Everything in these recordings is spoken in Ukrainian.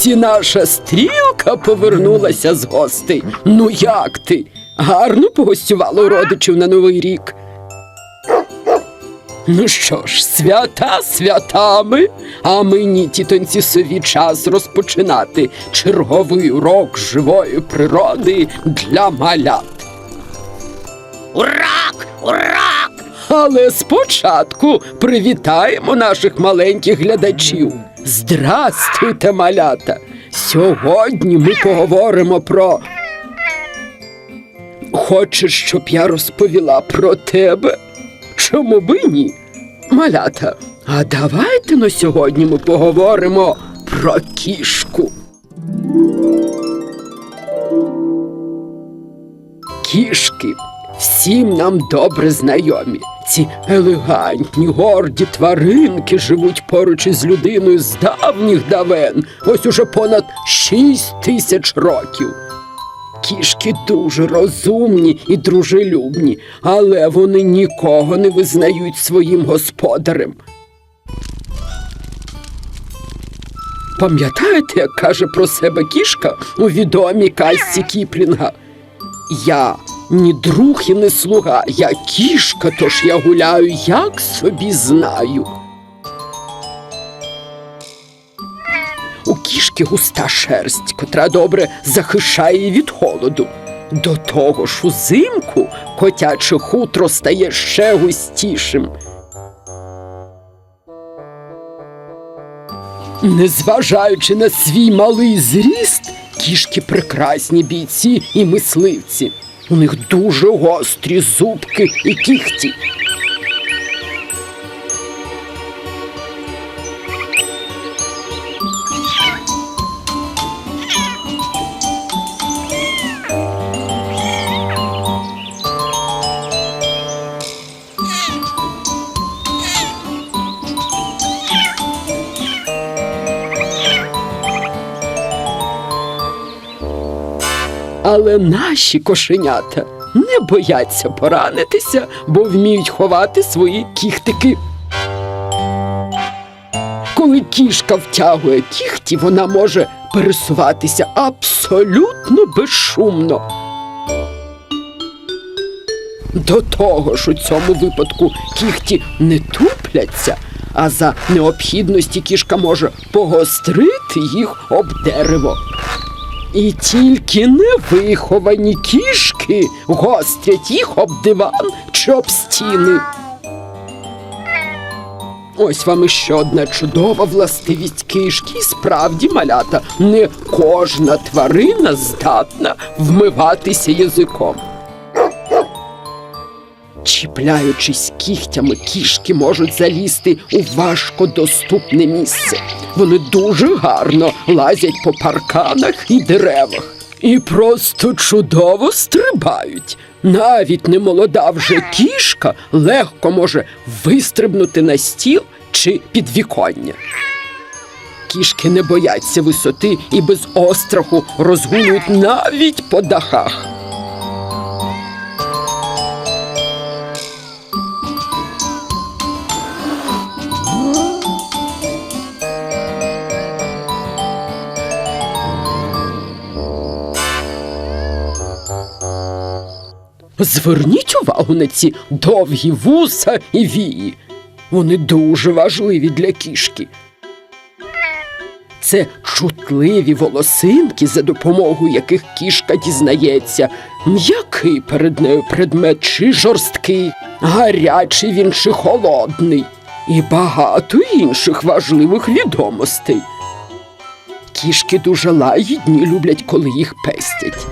Ось і наша стрілка повернулася з гостей. Ну як ти? Гарно погостювала у родичів на Новий рік. Ну що ж, свята святами, а мені, тітоньці сові, час розпочинати черговий урок живої природи для малят. Урок! Урок! Але спочатку привітаємо наших маленьких глядачів. Здрастуйте, малята! Сьогодні ми поговоримо про. Хочеш, щоб я розповіла про тебе? Чому би ні? Малята, а давайте на сьогодні ми поговоримо про кішку. Кішки всім нам добре знайомі. Ці елегантні, горді тваринки живуть поруч із людиною з давніх давен, ось уже понад шість тисяч років. Кішки дуже розумні і дружелюбні, але вони нікого не визнають своїм господарем. Пам'ятаєте, як каже про себе кішка у відомій казці Кіплінга? Я ні друг і не слуга, я кішка, тож я гуляю, як собі знаю. У кішки густа шерсть, котра добре захищає від холоду. До того ж, узимку котяче хутро стає ще густішим. Незважаючи на свій малий зріст, кішки прекрасні бійці і мисливці. У них дуже гострі зубки і кіхті. Але наші кошенята не бояться поранитися, бо вміють ховати свої кіхтики. Коли кішка втягує кіхті, вона може пересуватися абсолютно безшумно. До того ж, у цьому випадку кіхті не тупляться, а за необхідності кішка може погострити їх об дерево. І тільки невиховані кішки гострять їх об диван чи об стіни. Ось вам іще одна чудова властивість кішки. І справді малята, не кожна тварина здатна вмиватися язиком. Чіпляючись кігтями, кішки можуть залізти у важкодоступне місце. Вони дуже гарно лазять по парканах і деревах. І просто чудово стрибають. Навіть немолода вже кішка легко може вистрибнути на стіл чи підвіконня. Кішки не бояться висоти і без остраху розгулюють навіть по дахах. Зверніть увагу на ці довгі вуса і вії. Вони дуже важливі для кішки. Це чутливі волосинки, за допомогою яких кішка дізнається, м'який перед нею предмет чи жорсткий, гарячий він чи холодний, і багато інших важливих відомостей. Кішки дуже лагідні, люблять, коли їх пестять.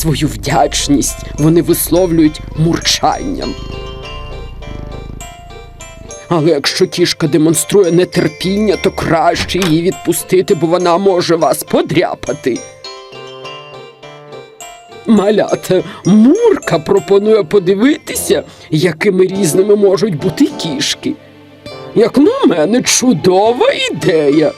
Свою вдячність вони висловлюють мурчанням. Але якщо кішка демонструє нетерпіння, то краще її відпустити, бо вона може вас подряпати. Малята, Мурка пропонує подивитися, якими різними можуть бути кішки. Як на мене, чудова ідея.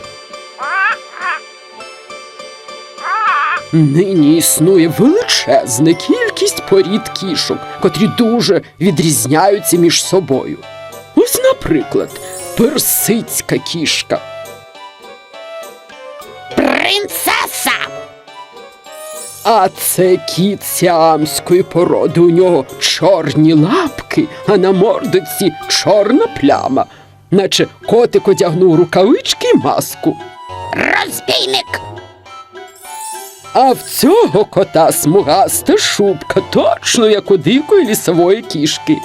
Нині існує величезна кількість порід кішок, котрі дуже відрізняються між собою. Ось, наприклад, персидська кішка. Принцеса. А це кіт сіамської породи. У нього чорні лапки, а на мордоці чорна пляма, наче котик одягнув рукавички й маску. Розбійник. А в цього кота смугаста шубка, точно як у дикої лісової кішки.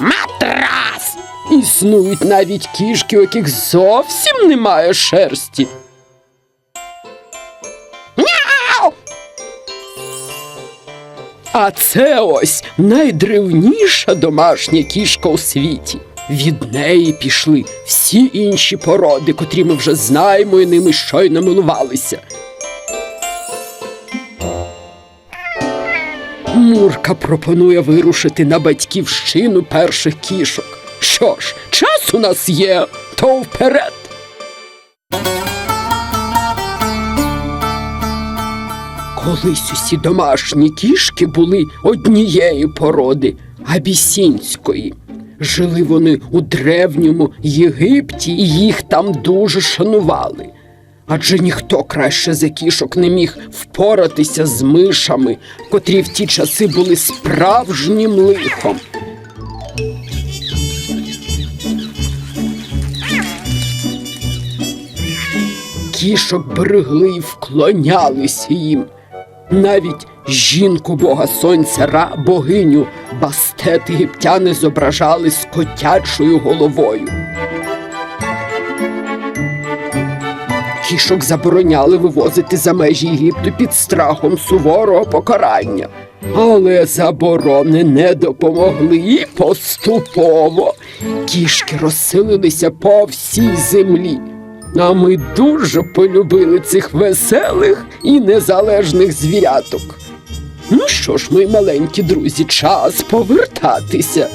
Матрас. Існують навіть кішки, у яких зовсім немає шерсті. Мяу. А це ось найдревніша домашня кішка у світі. Від неї пішли всі інші породи, котрі ми вже знаємо і ними щойно милувалися. Мурка пропонує вирушити на батьківщину перших кішок. Що ж, час у нас є, то вперед. Колись усі домашні кішки були однієї породи абісінської. Жили вони у древньому Єгипті і їх там дуже шанували. Адже ніхто краще за кішок не міг впоратися з мишами, котрі в ті часи були справжнім лихом. Кішок берегли й вклонялися їм. Навіть жінку бога сонця Ра, богиню бастет єгиптяни зображали з котячою головою. Кішок забороняли вивозити за межі Єгипту під страхом суворого покарання. Але заборони не допомогли і поступово кішки розсилилися по всій землі. А ми дуже полюбили цих веселих і незалежних звіряток. Ну що ж, мої маленькі друзі, час повертатися.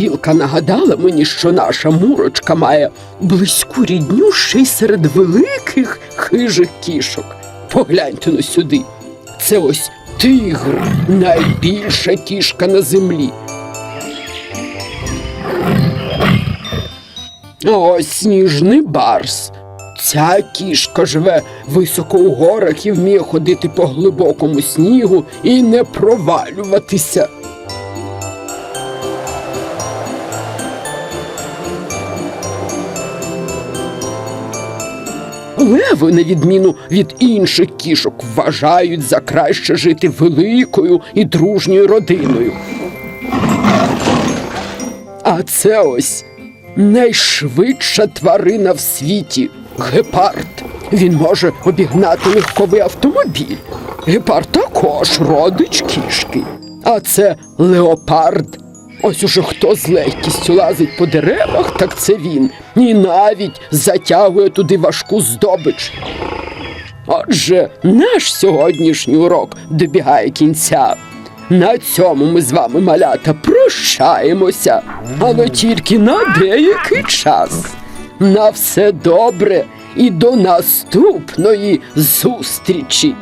Стрілка нагадала мені, що наша мурочка має близьку рідню ще й серед великих хижих кішок. Погляньте ну сюди. Це ось тигр, найбільша кішка на землі. Ось сніжний барс. Ця кішка живе високо у горах і вміє ходити по глибокому снігу і не провалюватися. Леви, на відміну від інших кішок, вважають за краще жити великою і дружньою родиною. А це ось найшвидша тварина в світі гепард. Він може обігнати легковий автомобіль. Гепард також родич кішки. А це леопард. Ось уже хто з легкістю лазить по деревах, так це він. І навіть затягує туди важку здобич. Отже, наш сьогоднішній урок добігає кінця. На цьому ми з вами, малята, прощаємося, але тільки на деякий час. На все добре і до наступної зустрічі!